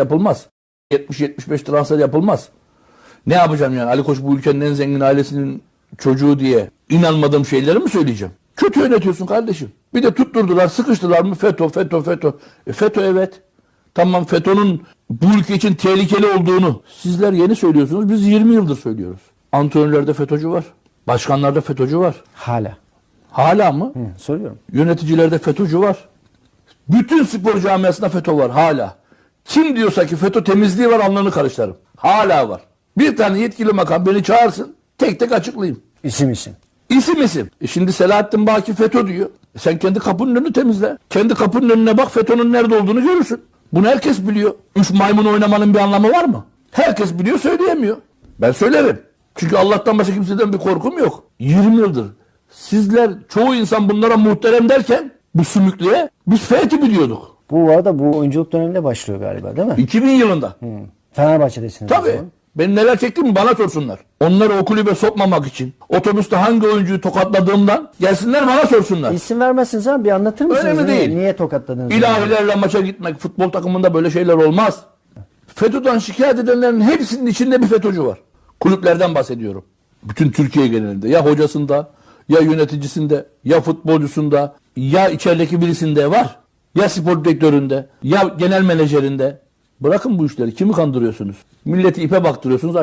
yapılmaz. 70-75 transfer yapılmaz. Ne yapacağım yani Ali Koç bu ülkenin en zengin ailesinin çocuğu diye inanmadığım şeyleri mi söyleyeceğim? Kötü yönetiyorsun kardeşim. Bir de tutturdular, sıkıştılar mı FETÖ, FETÖ, FETÖ. E FETÖ evet. Tamam FETÖ'nün bu ülke için tehlikeli olduğunu sizler yeni söylüyorsunuz. Biz 20 yıldır söylüyoruz. Antrenörlerde FETÖ'cü var. Başkanlarda FETÖ'cü var. Hala. Hala mı? Hı, soruyorum. Yöneticilerde FETÖ'cü var. Bütün spor camiasında FETÖ var hala. Kim diyorsa ki FETÖ temizliği var alnını karıştırırım. Hala var. Bir tane yetkili makam beni çağırsın tek tek açıklayayım. İsim isim. İsim isim. E şimdi Selahattin Baki FETÖ diyor. E sen kendi kapının önünü temizle. Kendi kapının önüne bak FETÖ'nün nerede olduğunu görürsün. Bunu herkes biliyor. Üç maymun oynamanın bir anlamı var mı? Herkes biliyor söyleyemiyor. Ben söylerim. Çünkü Allah'tan başka kimseden bir korkum yok. 20 yıldır. Sizler çoğu insan bunlara muhterem derken bu sümüklüğe biz fethi biliyorduk. Bu arada bu oyunculuk döneminde başlıyor galiba değil mi? 2000 yılında. Fenerbahçe'desiniz. o Tabii. Ben neler çektiğimi bana sorsunlar. Onları o kulübe sokmamak için. Otobüste hangi oyuncuyu tokatladığımdan gelsinler bana sorsunlar. İsim vermezsiniz ama bir anlatır mısınız? Önemli Niye- değil. Niye tokatladınız? İlahilerle maça gitmek, futbol takımında böyle şeyler olmaz. FETÖ'den şikayet edenlerin hepsinin içinde bir FETÖ'cü var. Kulüplerden bahsediyorum. Bütün Türkiye genelinde. Ya hocasında, ya yöneticisinde, ya futbolcusunda, ya içerideki birisinde var. Ya spor direktöründe, ya genel menajerinde. Bırakın bu işleri. Kimi kandırıyorsunuz? Milleti ipe baktırıyorsunuz.